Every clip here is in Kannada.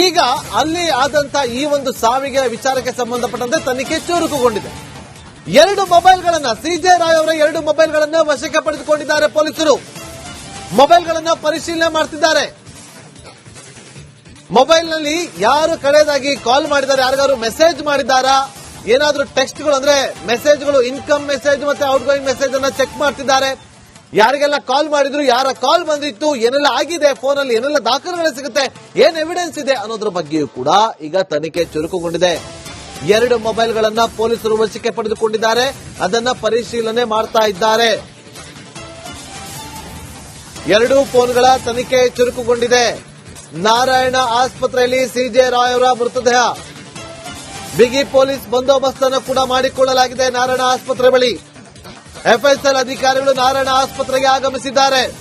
ಈಗ ಅಲ್ಲಿ ಆದಂತ ಈ ಒಂದು ಸಾವಿಗೆ ವಿಚಾರಕ್ಕೆ ಸಂಬಂಧಪಟ್ಟಂತೆ ತನಿಖೆ ಚುರುಕುಗೊಂಡಿದೆ. ಎರಡು ಮೊಬೈಲ್ಗಳನ್ನ ಸಿಜೆ ರಾಯ್ ಅವರ ಎರಡು ಮೊಬೈಲ್ಗಳನ್ನ ವಶಕ್ಕೆ ಪಡೆದುಕೊಂಡಿದ್ದಾರೆ ಪೊಲೀಸರು. ಮೊಬೈಲ್ಗಳನ್ನ ಪರಿಶೀಲನೆ ಮಾಡ್ತಿದ್ದಾರೆ. ಮೊಬೈಲ್ನಲ್ಲಿ ಯಾರು ಕಡೆಯದಾಗಿ ಕಾಲ್ ಮಾಡಿದ್ದಾರೆ, ಯಾರಿಗಾದ್ರು ಮೆಸೇಜ್ ಮಾಡಿದ್ದಾರಾ, ಏನಾದ್ರೂ ಟೆಕ್ಸ್ಟ್ಗಳು ಅಂದ್ರೆ ಮೆಸೇಜ್ಗಳು ಇನ್ಕಮ್ ಮೆಸೇಜ್ ಮತ್ತೆ ಔಟ್ ಗೋಯಿಂಗ್ ಮೆಸೇಜ್ ಅನ್ನ ಚೆಕ್ ಮಾಡ್ತಿದ್ದಾರೆ. ಯಾರಿಗೆಲ್ಲ ಕಾಲ್ ಮಾಡಿದ್ರು, ಯಾರ ಕಾಲ್ ಬಂದಿತ್ತು, ಏನೆಲ್ಲ ಆಗಿದೆ ಫೋನ್ ಅಲ್ಲಿ ಏನೆಲ್ಲ ದಾಖಲೆಗಳು ಸಿಗುತ್ತೆ, ಏನ್ ಎವಿಡೆನ್ಸ್ ಇದೆ ಅನ್ನೋದ್ರ ಬಗ್ಗೆಯೂ ಕೂಡ ಈಗ ತನಿಖೆ ಚುರುಕುಗೊಂಡಿದೆ. ಎರಡು ಮೊಬೈಲ್ಗಳನ್ನ ಪೊಲೀಸರು ವಶಕ್ಕೆ ಪಡೆದುಕೊಂಡಿದ್ದಾರೆ, ಅದನ್ನ ಪರಿಶೀಲನೆ ಮಾಡ್ತಾ ಇದ್ದಾರೆ. ಎರಡೂ ಫೋನ್ಗಳ ತನಿಖೆ ಚುರುಕುಗೊಂಡಿದೆ. ನಾರಾಯಣ ಆಸ್ಪತ್ರೆಯಲ್ಲಿ ಸಿಜೆ ರಾಯ್ ಅವರ ಮೃತದೇಹ. ಬಿಗಿ ಪೊಲೀಸ್ ಬಂದೋಬಸ್ತ್ ಅನ್ನು ಕೂಡ ಮಾಡಿಕೊಳ್ಳಲಾಗಿದೆ ನಾರಾಯಣ ಆಸ್ಪತ್ರೆ ಬಳಿ. ಎಫ್ಎಸ್ಎಲ್ ಅಧಿಕಾರಿಗಳು ನಾರಾಯಣ ಆಸ್ಪತ್ರೆಗೆ ಆಗಮಿಸಿದ್ದಾರೆ.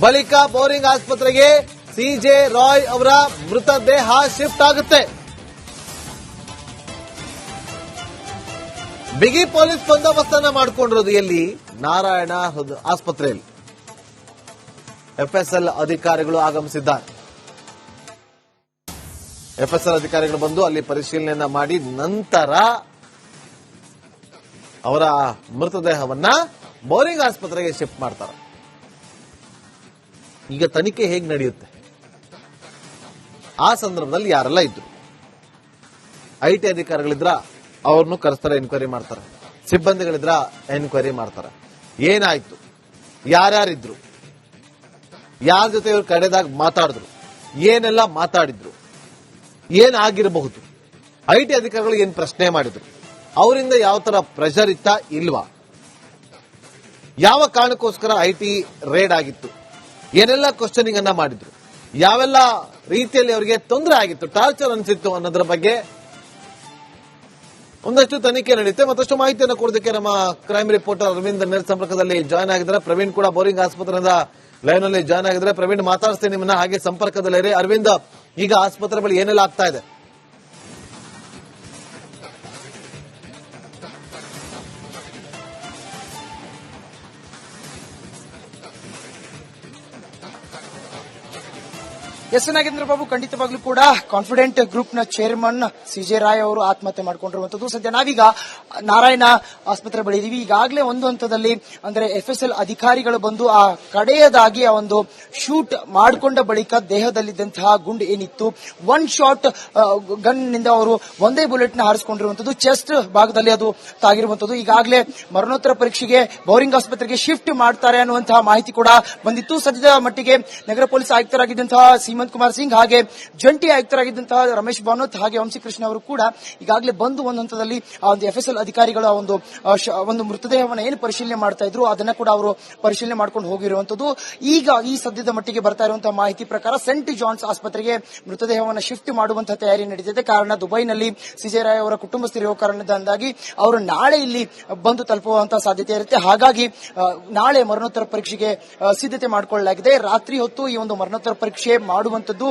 ಬಳಿಕ ಬೋರಿಂಗ್ ಆಸ್ಪತ್ರೆಗೆ ಸಿಜೆ ರಾಯ್ ಅವರ ಮೃತದೇಹ ಶಿಫ್ಟ್ ಆಗುತ್ತೆ. ಬಿಗಿ ಪೊಲೀಸ್ ಬಂದೋಬಸ್ತ್ ಅನ್ನ ಮಾಡಿಕೊಂಡಿರೋದು ಎಲ್ಲಿ? ನಾರಾಯಣ ಆಸ್ಪತ್ರೆಯಲ್ಲಿ. ಎಫ್ಎಸ್ಎಲ್ ಅಧಿಕಾರಿಗಳು ಆಗಮಿಸಿದ್ದಾರೆ. ಎಫ್ಎಸ್ಎಲ್ ಅಧಿಕಾರಿಗಳು ಬಂದು ಅಲ್ಲಿ ಪರಿಶೀಲನೆಯನ್ನ ಮಾಡಿ ನಂತರ ಅವರ ಮೃತದೇಹವನ್ನ ಬೋರಿಂಗ್ ಆಸ್ಪತ್ರೆಗೆ ಶಿಫ್ಟ್ ಮಾಡ್ತಾರೆ. ಈಗ ತನಿಖೆ ಹೇಗೆ ನಡೆಯುತ್ತೆ? ಆ ಸಂದರ್ಭದಲ್ಲಿ ಯಾರೆಲ್ಲ ಇದ್ರು? ಐ ಟಿ ಅಧಿಕಾರಿಗಳಿದ್ರ, ಅವ್ರನ್ನು ಕರೆಸ್ತಾರೆ ಎನ್ಕ್ವೈರಿ ಮಾಡ್ತಾರೆ. ಸಿಬ್ಬಂದಿಗಳಿದ್ರ ಎನ್ಕ್ವೈರಿ ಮಾಡ್ತಾರೆ. ಏನಾಯ್ತು? ಯಾರ್ಯಾರಿದ್ರು? ಯಾರ ಜೊತೆ ಇವ್ರು ಕಡೆದಾಗ ಮಾತಾಡಿದ್ರು? ಏನೆಲ್ಲ ಮಾತಾಡಿದ್ರು? ಏನಾಗಿರಬಹುದು? ಐ ಟಿ ಅಧಿಕಾರಿಗಳು ಏನ್ ಪ್ರಶ್ನೆ ಮಾಡಿದ್ರು? ಅವರಿಂದ ಯಾವ ತರ ಪ್ರೆಷರ್ ಇತ್ತ ಇಲ್ವಾ? ಯಾವ ಕಾರಣಕ್ಕೋಸ್ಕರ ಐ ಟಿ ರೇಡ್ ಆಗಿತ್ತು? ಏನೆಲ್ಲ ಕ್ವಶನಿಂಗ್ ಅನ್ನ ಮಾಡಿದ್ರು? ಯಾವೆಲ್ಲ ರೀತಿಯಲ್ಲಿ ಅವರಿಗೆ ತೊಂದರೆ ಆಗಿತ್ತು ಟಾರ್ಚರ್ ಅನಿಸಿತ್ತು ಅನ್ನೋದ್ರ ಬಗ್ಗೆ ಒಂದಷ್ಟು ತನಿಖೆ ನಡೆಯುತ್ತೆ ಮತ್ತಷ್ಟು ಮಾಹಿತಿಯನ್ನು ಕೊಡೋದಕ್ಕೆ ನಮ್ಮ ಕ್ರೈಮ್ ರಿಪೋರ್ಟರ್ ಅರವಿಂದ್ ನೇರ ಸಂಪರ್ಕದಲ್ಲಿ ಜಾಯ್ನ್ ಆಗಿದ್ದಾರೆ. ಪ್ರವೀಣ್ ಕೂಡ ಬೋರಿಂಗ್ ಆಸ್ಪತ್ರೆಯಿಂದ ಲೈನ್ ಅಲ್ಲಿ ಜಾಯ್ನ್ ಆಗಿದ್ದಾರೆ. ಪ್ರವೀಣ್ ಮಾತಾಡ್ತೇನೆ ನಿಮ್ಮನ್ನ, ಹಾಗೆ ಸಂಪರ್ಕದಲ್ಲಿ ಅರವಿಂದ್, ಈಗ ಆಸ್ಪತ್ರೆ ಬಳಿ ಏನೆಲ್ಲ ಆಗ್ತಾ ಇದೆ? ಎಸ್ ನಾಗೇಂದ್ರ ಬಾಬು ಖಂಡಿತವಾಗ್ಲೂ ಕೂಡ ಕಾನ್ಫಿಡೆಂಟ್ ಗ್ರೂಪ್ನ ಚೇರ್ಮನ್ ಸಿಜೆ ರಾಯ್ ಅವರು ಆತ್ಮಹತ್ಯೆ ಮಾಡ್ಕೊಂಡಿರುವಂತದ್ದು ಸದ್ಯ ನಾವೀಗ ನಾರಾಯಣ ಆಸ್ಪತ್ರೆ ಬಳಿ ಇದೀವಿ. ಈಗಾಗಲೇ ಒಂದು ಹಂತದಲ್ಲಿ, ಅಂದ್ರೆ ಎಫ್ ಎಸ್ ಎಲ್ ಅಧಿಕಾರಿಗಳು ಬಂದು ಆ ಕಡೆಯದಾಗಿ ಆ ಒಂದು ಶೂಟ್ ಮಾಡಿಕೊಂಡ ಬಳಿಕ ದೇಹದಲ್ಲಿದ್ದಂತಹ ಗುಂಡು ಏನಿತ್ತು ಒನ್ ಶಾಟ್ ಗನ್ನಿಂದ ಅವರು ಒಂದೇ ಬುಲೆಟ್ನ ಹಾರಿಸಿಕೊಂಡಿರುವಂತದ್ದು ಚೆಸ್ಟ್ ಭಾಗದಲ್ಲಿ ಅದು ತಾಗಿರುವಂತದ್ದು ಈಗಾಗಲೇ ಮರಣೋತ್ತರ ಪರೀಕ್ಷೆಗೆ, ಬೌರಿಂಗ್ ಆಸ್ಪತ್ರೆಗೆ ಶಿಫ್ಟ್ ಮಾಡ್ತಾರೆ ಅನ್ನುವಂತಹ ಮಾಹಿತಿ ಕೂಡ ಬಂದಿತ್ತು. ಸದ್ಯದ ಮಟ್ಟಿಗೆ ನಗರ ಪೊಲೀಸ್ ಆಯುಕ್ತರಾಗಿದ್ದಂತಹ ಸೀಮಂತ್ ಕುಮಾರ್ ಸಿಂಗ್ ಹಾಗೆ ಜಂಟಿ ಆಯುಕ್ತರಾಗಿದ್ದಂತಹ ರಮೇಶ್ ಭಾನೋತ್ ಹಾಗೆ ವಂಶಿಕೃಷ್ಣ ಅವರು ಕೂಡ ಈಗಾಗಲೇ ಬಂದು ಒಂದು ಹಂತದಲ್ಲಿ ಆ ಒಂದು ಎಫ್ ಎಸ್ ಎಲ್ ಅಧಿಕಾರಿಗಳ ಆ, ಒಂದು ಒಂದು ಮೃತದೇಹವನ್ನು ಏನು ಪರಿಶೀಲನೆ ಮಾಡ್ತಾ ಇದ್ರು ಅದನ್ನ ಕೂಡ ಅವರು ಪರಿಶೀಲನೆ ಮಾಡ್ಕೊಂಡು ಹೋಗಿರುವಂತದ್ದು. ಈಗ ಈ ಸದ್ಯದ ಮಟ್ಟಿಗೆ ಬರ್ತಾ ಇರುವಂತಹ ಮಾಹಿತಿ ಪ್ರಕಾರ ಸೆಂಟ್ ಜಾನ್ಸ್ ಆಸ್ಪತ್ರೆಗೆ ಮೃತದೇಹವನ್ನು ಶಿಫ್ಟ್ ಮಾಡುವಂತಹ ತಯಾರಿ ನಡೆದಿದೆ ಕಾರಣ ದುಬೈನಲ್ಲಿ ಸಿಜೆ ರಾಯ್ ಅವರ ಕುಟುಂಬಸ್ಥರಿರುವ ಕಾರಣದಿಂದಾಗಿ ಅವರು ನಾಳೆ ಇಲ್ಲಿ ಬಂದು ತಲುಪುವಂತಹ ಸಾಧ್ಯತೆ ಇರುತ್ತೆ. ಹಾಗಾಗಿ ನಾಳೆ ಮರಣೋತ್ತರ ಪರೀಕ್ಷೆಗೆ ಸಿದ್ಧತೆ ಮಾಡಿಕೊಳ್ಳಲಾಗಿದೆ. ರಾತ್ರಿ ಹೊತ್ತು ಈ ಒಂದು ಮರಣೋತ್ತರ ಪರೀಕ್ಷೆ ಮಾಡುವಂತದ್ದು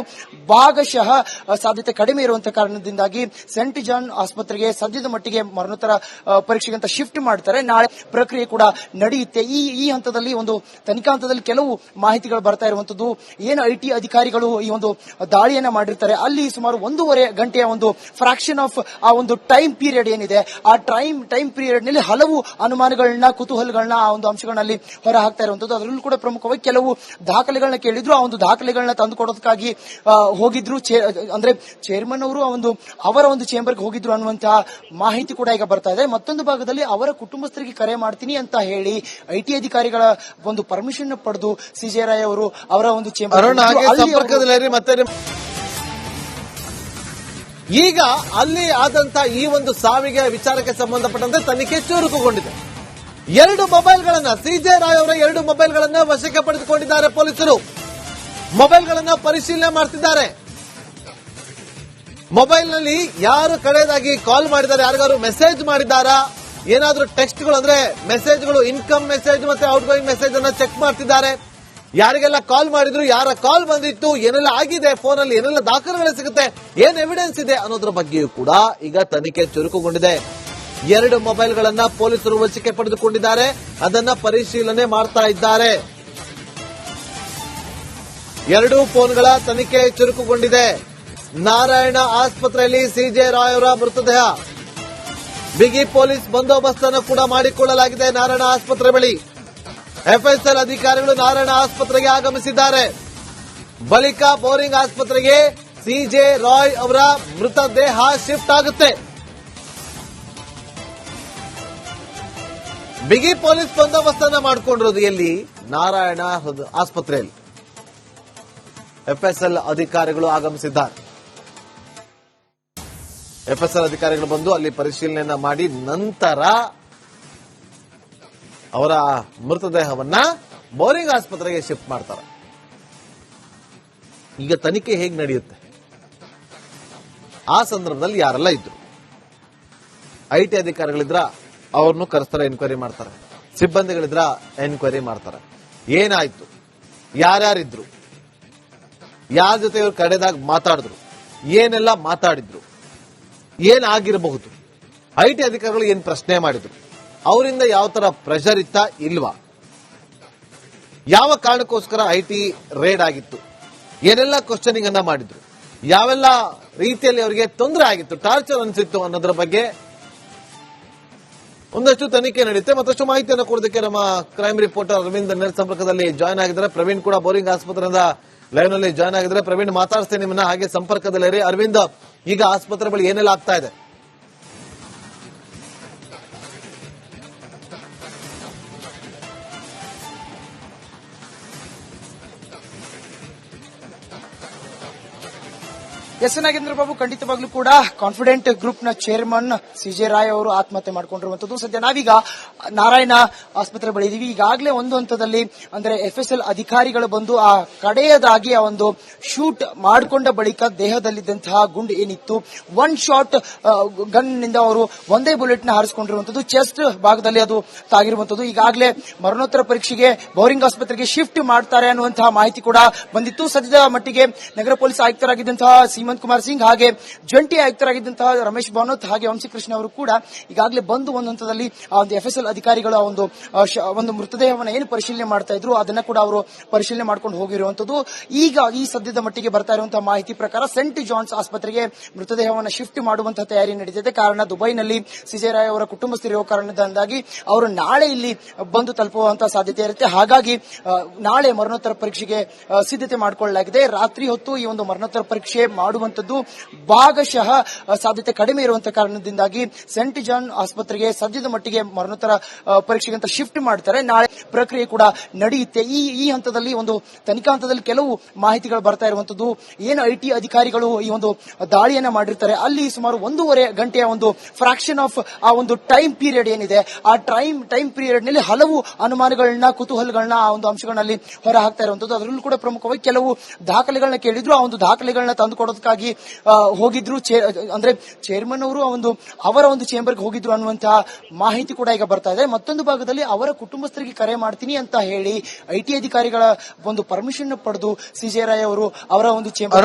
ಭಾಗಶಃ ಸಾಧ್ಯತೆ ಕಡಿಮೆ ಇರುವಂತಹ ಕಾರಣದಿಂದಾಗಿ ಸೆಂಟ್ ಜಾನ್ ಆಸ್ಪತ್ರೆಗೆ ಸದ್ಯದ ಮಟ್ಟಿಗೆ ಮರಣೋತ್ತರ ಪರೀಕ್ಷೆಗೆ ಅಂತ ಶಿಫ್ಟ್ ಮಾಡ್ತಾರೆ. ನಾಳೆ ಪ್ರಕ್ರಿಯೆ ಕೂಡ ನಡೆಯುತ್ತೆ. ಈ ಈ ಹಂತದಲ್ಲಿ ಒಂದು ತನಿಖಾ ಹಂತದಲ್ಲಿ ಕೆಲವು ಮಾಹಿತಿಗಳು ಬರ್ತಾ ಇರುವಂತದ್ದು. ಏನು ಐಟಿ ಅಧಿಕಾರಿಗಳು ಈ ಒಂದು ದಾಳಿಯನ್ನ ಮಾಡಿರ್ತಾರೆ. ಅಲ್ಲಿ ಸುಮಾರು ಒಂದೂವರೆ ಗಂಟೆಯ ಒಂದು ಫ್ರಾಕ್ಷನ್ ಆಫ್ ಆ ಒಂದು ಟೈಮ್ ಪೀರಿಯಡ್ ಏನಿದೆ, ಆ ಟೈಮ್ ಟೈಮ್ ಪೀರಿಯಡ್ನಲ್ಲಿ ಹಲವು ಅನುಮಾನಗಳನ್ನ, ಕುತೂಹಲಗಳನ್ನ ಆ ಒಂದು ಅಂಶಗಳಲ್ಲಿ ಹೊರ ಹಾಕ್ತಾ ಇರುವಂತದ್ದು. ಅದರಲ್ಲೂ ಕೂಡ ಪ್ರಮುಖವಾಗಿ ಕೆಲವು ದಾಖಲೆಗಳನ್ನ ಕೇಳಿದ್ರು. ಆ ಒಂದು ದಾಖಲೆಗಳನ್ನ ತಂದು ಕೊಡೋದಕ್ಕಾಗಿ ಹೋಗಿದ್ರು. ಅಂದ್ರೆ ಚೇರ್ಮನ್ ಅವರು ಒಂದು, ಅವರ ಒಂದು ಚೇಂಬರ್ಗೆ ಹೋಗಿದ್ರು ಅನ್ನುವಂತಹ ಮಾಹಿತಿ ಕೂಡ ಈಗ ಬರ್ತಾ ಇದೆ ಮತ್ತೊಂದು ಭಾಗದಲ್ಲಿ ಅವರ ಕುಟುಂಬಸ್ಥರಿಗೆ ಕರೆ ಮಾಡ್ತೀನಿ ಅಂತ ಹೇಳಿ ಐಟಿ ಅಧಿಕಾರಿಗಳ ಒಂದು ಪರ್ಮಿಷನ್ ಪಡೆದು ಸಿಜೆ ರಾಯ್ ಅವರು ಅವರ ಒಂದು ಚೇಂಬರ್ ಈಗ ಅಲ್ಲಿ ಆದಂತ ಈ ಒಂದು ಸಾವಿಗೆ ವಿಚಾರಕ್ಕೆ ಸಂಬಂಧಪಟ್ಟಂತೆ ತನಿಖೆ ಚುರುಕುಗೊಂಡಿದೆ. ಎರಡು ಮೊಬೈಲ್ಗಳನ್ನ ಸಿಜೆ ರಾಯ್ ಅವರ ಎರಡು ಮೊಬೈಲ್ಗಳನ್ನ ವಶಕ್ಕೆ ಪಡೆದುಕೊಂಡಿದ್ದಾರೆ ಪೊಲೀಸರು. ಮೊಬೈಲ್ಗಳನ್ನ ಪರಿಶೀಲನೆ ಮಾಡ್ತಿದ್ದಾರೆ. ಮೊಬೈಲ್ನಲ್ಲಿ ಯಾರು ಕಡೆಯದಾಗಿ ಕಾಲ್ ಮಾಡಿದ್ದಾರೆ, ಯಾರಿಗಾದ್ರು ಮೆಸೇಜ್ ಮಾಡಿದ್ದಾರಾ? ಏನಾದ್ರೂ ಟೆಕ್ಸ್ಟ್ಗಳು ಅಂದ್ರೆ ಮೆಸೇಜ್ಗಳು, ಇನ್ಕಮ್ ಮೆಸೇಜ್ ಮತ್ತೆ ಔಟ್ ಗೋಯಿಂಗ್ ಮೆಸೇಜ್ ಅನ್ನ ಚೆಕ್ ಮಾಡ್ತಿದ್ದಾರೆ. ಯಾರಿಗೆಲ್ಲ ಕಾಲ್ ಮಾಡಿದ್ರು, ಯಾರ ಕಾಲ್ ಬಂದಿತ್ತು, ಏನೆಲ್ಲ ಆಗಿದೆ ಫೋನ್ ಅಲ್ಲಿ ಏನೆಲ್ಲ ದಾಖಲೆಗಳು ಸಿಗುತ್ತೆ, ಏನ್ ಎವಿಡೆನ್ಸ್ ಇದೆ ಅನ್ನೋದ್ರ ಬಗ್ಗೆಯೂ ಕೂಡ ಈಗ ತನಿಖೆ ಚುರುಕುಗೊಂಡಿದೆ. ಎರಡು ಮೊಬೈಲ್ಗಳನ್ನ ಪೊಲೀಸರು ವಶಕ್ಕೆ ಪಡೆದುಕೊಂಡಿದ್ದಾರೆ, ಅದನ್ನ ಪರಿಶೀಲನೆ ಮಾಡ್ತಾ ಇದ್ದಾರೆ. ಎರಡೂ ಫೋನ್ಗಳ ತನಿಖೆ ಚುರುಕುಗೊಂಡಿದೆ. ನಾರಾಯಣ ಆಸ್ಪತ್ರೆಯಲ್ಲಿ ಸಿಜೆ ರಾಯ್ ಅವರ ಮೃತದೇಹ. ಬಿಗಿ ಪೊಲೀಸ್ ಬಂದೋಬಸ್ತ್ ಅನ್ನು ಕೂಡ ಮಾಡಿಕೊಳ್ಳಲಾಗಿದೆ ನಾರಾಯಣ ಆಸ್ಪತ್ರೆ ಬಳಿ. ಎಫ್ಎಸ್ಎಲ್ ಅಧಿಕಾರಿಗಳು ನಾರಾಯಣ ಆಸ್ಪತ್ರೆಗೆ ಆಗಮಿಸಿದ್ದಾರೆ. ಬಳಿಕ ಬೋರಿಂಗ್ ಆಸ್ಪತ್ರೆಗೆ ಸಿಜೆ ರಾಯ್ ಅವರ ಮೃತದೇಹ ಶಿಫ್ಟ್ ಆಗುತ್ತೆ. ಬಿಗಿ ಪೊಲೀಸ್ ಬಂದೋಬಸ್ತ್ ಅನ್ನ ಮಾಡಿಕೊಂಡಿರೋದು ಎಲ್ಲಿ? ನಾರಾಯಣ ಆಸ್ಪತ್ರೆಯಲ್ಲಿ. ಎಫ್ಎಸ್ಎಲ್ ಅಧಿಕಾರಿಗಳು ಆಗಮಿಸಿದ್ದಾರೆ. ಎಫ್ಎಸ್ಎಲ್ ಅಧಿಕಾರಿಗಳು ಬಂದು ಅಲ್ಲಿ ಪರಿಶೀಲನೆಯನ್ನ ಮಾಡಿ ನಂತರ ಅವರ ಮೃತದೇಹವನ್ನ ಬೋರಿಂಗ್ ಆಸ್ಪತ್ರೆಗೆ ಶಿಫ್ಟ್ ಮಾಡ್ತಾರೆ. ಈಗ ತನಿಖೆ ಹೇಗೆ ನಡೆಯುತ್ತೆ? ಆ ಸಂದರ್ಭದಲ್ಲಿ ಯಾರೆಲ್ಲ ಇದ್ರು? ಐಟಿ ಅಧಿಕಾರಿಗಳಿದ್ರ, ಅವ್ರನ್ನು ಕರೆಸ್ತಾರೆ ಎನ್ಕ್ವೈರಿ ಮಾಡ್ತಾರೆ. ಸಿಬ್ಬಂದಿಗಳಿದ್ರ ಎನ್ಕ್ವೈರಿ ಮಾಡ್ತಾರೆ. ಏನಾಯ್ತು? ಯಾರ್ಯಾರಿದ್ರು? ಯಾರ ಜೊತೆ ಕಡೆದಾಗ ಮಾತಾಡಿದ್ರು? ಏನೆಲ್ಲ ಮಾತಾಡಿದ್ರು? ಏನಾಗಿರಬಹುದು? ಐಟಿ ಅಧಿಕಾರಿಗಳು ಏನ್ ಪ್ರಶ್ನೆ ಮಾಡಿದ್ರು? ಅವರಿಂದ ಯಾವ ತರ ಪ್ರೆಷರ್ ಇತ್ತ ಇಲ್ವಾ? ಯಾವ ಕಾರಣಕ್ಕೋಸ್ಕರ ಐಟಿ ರೇಡ್ ಆಗಿತ್ತು? ಏನೆಲ್ಲ ಕ್ವಶನಿಂಗ್ ಅನ್ನ ಮಾಡಿದ್ರು? ಯಾವೆಲ್ಲ ರೀತಿಯಲ್ಲಿ ಅವರಿಗೆ ತೊಂದರೆ ಆಗಿತ್ತು ಟಾರ್ಚರ್ ಅನಿಸಿತ್ತು ಅನ್ನೋದ್ರ ಬಗ್ಗೆ ಒಂದಷ್ಟು ತನಿಖೆ ನಡೆಯುತ್ತೆ ಮತ್ತಷ್ಟು ಮಾಹಿತಿಯನ್ನು ಕೊಡೋದಕ್ಕೆ ನಮ್ಮ ಕ್ರೈಮ್ ರಿಪೋರ್ಟರ್ ಅರವಿಂದ್ ನೇರ ಸಂಪರ್ಕದಲ್ಲಿ ಜಾಯ್ನ್ ಆಗಿದ್ದಾರೆ. ಪ್ರವೀಣ್ ಕೂಡ ಬೋರಿಂಗ್ ಆಸ್ಪತ್ರೆಯಿಂದ ಲೈವ್ ಅಲ್ಲಿ ಜಾಯ್ನ್ ಆಗಿದ್ರೆ ಪ್ರವೀಣ್ ಮಾತಾಡ್ತೇನೆ ನಿಮ್ಮನ್ನ. ಹಾಗೆ ಸಂಪರ್ಕದಲ್ಲಿ ಅರವಿಂದ್, ಈಗ ಆಸ್ಪತ್ರೆ ಬಳಿ ಏನೆಲ್ಲ ಆಗ್ತಾ ಇದೆ? ಎಸ್ ನಾಗೇಂದ್ರ ಬಾಬು ಖಂಡಿತವಾಗ್ಲೂ ಕೂಡ ಕಾನ್ಫಿಡೆಂಟ್ ಗ್ರೂಪ್ನ ಚೇರ್ಮನ್ ಸಿಜೆ ರಾಯ್ ಅವರು ಆತ್ಮಹತ್ಯೆ ಮಾಡಿಕೊಂಡಿರುವಂತದ್ದು ಸದ್ಯ ನಾವೀಗ ನಾರಾಯಣ ಆಸ್ಪತ್ರೆ ಬಳಿ ಇದೀವಿ. ಈಗಾಗಲೇ ಒಂದು ಹಂತದಲ್ಲಿ ಅಂದ್ರೆ ಎಫ್ ಎಸ್ ಎಲ್ ಅಧಿಕಾರಿಗಳು ಬಂದು ಆ ಕಡೆಯದಾಗಿ ಆ ಒಂದು ಶೂಟ್ ಮಾಡಿಕೊಂಡ ಬಳಿಕ ದೇಹದಲ್ಲಿದ್ದಂತಹ ಗುಂಡು ಏನಿತ್ತು ಒನ್ ಶಾಟ್ ಗನ್ನಿಂದ ಅವರು ಒಂದೇ ಬುಲೆಟ್ನ ಹಾರಿಸಿಕೊಂಡಿರುವಂತದ್ದು ಚೆಸ್ಟ್ ಭಾಗದಲ್ಲಿ ಅದು ತಾಗಿರುವಂತದ್ದು. ಈಗಾಗಲೇ ಮರಣೋತ್ತರ ಪರೀಕ್ಷೆಗೆ, ಬೌರಿಂಗ್ ಆಸ್ಪತ್ರೆಗೆ ಶಿಫ್ಟ್ ಮಾಡ್ತಾರೆ ಅನ್ನುವಂತಹ ಮಾಹಿತಿ ಕೂಡ ಬಂದಿತ್ತು. ಸದ್ಯದ ಮಟ್ಟಿಗೆ ನಗರ ಪೊಲೀಸ್ ಆಯುಕ್ತರಾಗಿದ್ದಂತಹ ಸೀಮಂತ್ ಕುಮಾರ್ ಸಿಂಗ್ ಹಾಗೆ ಜಂಟಿ ಆಯುಕ್ತರಾಗಿದ್ದಂತಹ ರಮೇಶ್ ಭಾನೋತ್ ಹಾಗೆ ವಂಶಿಕೃಷ್ಣ ಅವರು ಕೂಡ ಈಗಾಗಲೇ ಬಂದು ಒಂದು ಹಂತದಲ್ಲಿ ಆ ಒಂದು ಎಫ್ ಎಸ್ ಎಲ್ ಅಧಿಕಾರಿಗಳ ಒಂದು ಒಂದು ಮೃತದೇಹವನ್ನು ಏನು ಪರಿಶೀಲನೆ ಮಾಡ್ತಾ ಇದ್ರು, ಅದನ್ನ ಕೂಡ ಅವರು ಪರಿಶೀಲನೆ ಮಾಡ್ಕೊಂಡು ಹೋಗಿರುವಂತದ್ದು ಈಗ ಈ ಸದ್ಯದ ಮಟ್ಟಿಗೆ ಬರ್ತಾ ಇರುವಂತಹ ಮಾಹಿತಿ ಪ್ರಕಾರ ಸೆಂಟ್ ಜಾನ್ಸ್ ಆಸ್ಪತ್ರೆಗೆ ಮೃತದೇಹವನ್ನು ಶಿಫ್ಟ್ ಮಾಡುವಂತಹ ತಯಾರಿ ನಡೆದಿದೆ ಕಾರಣ ದುಬೈನಲ್ಲಿ ಸಿಜೆ ರಾಯ್ ಅವರ ಕುಟುಂಬಸ್ಥರಿರುವ ಕಾರಣದಿಂದಾಗಿ ಅವರು ನಾಳೆ ಇಲ್ಲಿ ಬಂದು ತಲುಪುವಂತಹ ಸಾಧ್ಯತೆ ಇರುತ್ತೆ. ಹಾಗಾಗಿ ನಾಳೆ ಮರಣೋತ್ತರ ಪರೀಕ್ಷೆಗೆ ಸಿದ್ಧತೆ ಮಾಡಿಕೊಳ್ಳಲಾಗಿದೆ. ರಾತ್ರಿ ಹೊತ್ತು ಈ ಒಂದು ಮರಣೋತ್ತರ ಪರೀಕ್ಷೆ ಮಾಡುವಂತದ್ದು ಭಾಗಶಃ ಸಾಧ್ಯತೆ ಕಡಿಮೆ ಇರುವಂತಹ ಕಾರಣದಿಂದಾಗಿ ಸೆಂಟ್ ಜಾನ್ ಆಸ್ಪತ್ರೆಗೆ ಸದ್ಯದ ಮಟ್ಟಿಗೆ ಮರಣೋತ್ತರ ಅಂತ ಶಿಫ್ಟ್ ಮಾಡ್ತಾರೆ. ನಾಳೆ ಪ್ರಕ್ರಿಯೆ ಕೂಡ ನಡೆಯುತ್ತೆ. ಈ ಈ ಹಂತದಲ್ಲಿ ಒಂದು ತನಿಖಾ ಹಂತದಲ್ಲಿ ಕೆಲವು ಮಾಹಿತಿಗಳು ಬರ್ತಾ ಇರುವಂತದ್ದು ಏನು ಐಟಿ ಅಧಿಕಾರಿಗಳು ಈ ಒಂದು ದಾಳಿಯನ್ನ ಮಾಡಿರ್ತಾರೆ? ಅಲ್ಲಿ ಸುಮಾರು ಒಂದೂವರೆ ಗಂಟೆಯ ಒಂದು ಫ್ರಾಕ್ಷನ್ ಆಫ್ ಆ ಒಂದು ಟೈಮ್ ಪೀರಿಯಡ್ ಏನಿದೆ, ಆ ಟೈಮ್ ಟೈಮ್ ಪೀರಿಯಡ್ನಲ್ಲಿ ಹಲವು ಅನುಮಾನಗಳನ್ನ, ಕುತೂಹಲಗಳನ್ನ ಆ ಒಂದು ಅಂಶಗಳಲ್ಲಿ ಹೊರ ಹಾಕ್ತಾ ಇರುವಂತದ್ದು ಅದರಲ್ಲೂ ಕೂಡ ಪ್ರಮುಖವಾಗಿ ಕೆಲವು ದಾಖಲೆಗಳನ್ನ ಕೇಳಿದ್ರು. ಆ ಒಂದು ದಾಖಲೆಗಳನ್ನ ತಂದು ಕೊಡೋದಕ್ಕಾಗಿ ಆ, ಹೋಗಿದ್ರು. ಅಂದ್ರೆ ಚೇರ್ಮನ್ ಅವರು ಒಂದು ಅವರ ಒಂದು ಚೇಂಬರ್ಗೆ ಹೋಗಿದ್ರು ಅನ್ನುವಂತಹ ಮಾಹಿತಿ ಕೂಡ ಈಗ ಬರ್ತಾ ಇದೆ. ಮತ್ತೊಂದು ಭಾಗದಲ್ಲಿ ಅವರ ಕುಟುಂಬಸ್ಥರಿಗೆ ಕರೆ ಮಾಡ್ತೀನಿ ಅಂತ ಹೇಳಿ ಐಟಿ ಅಧಿಕಾರಿಗಳ ಒಂದು ಪರ್ಮಿಷನ್ ಪಡೆದು ಸಿಜೆ ರಾಯ್ ಅವರು ಅವರ ಒಂದು ಚೇಂಬರ್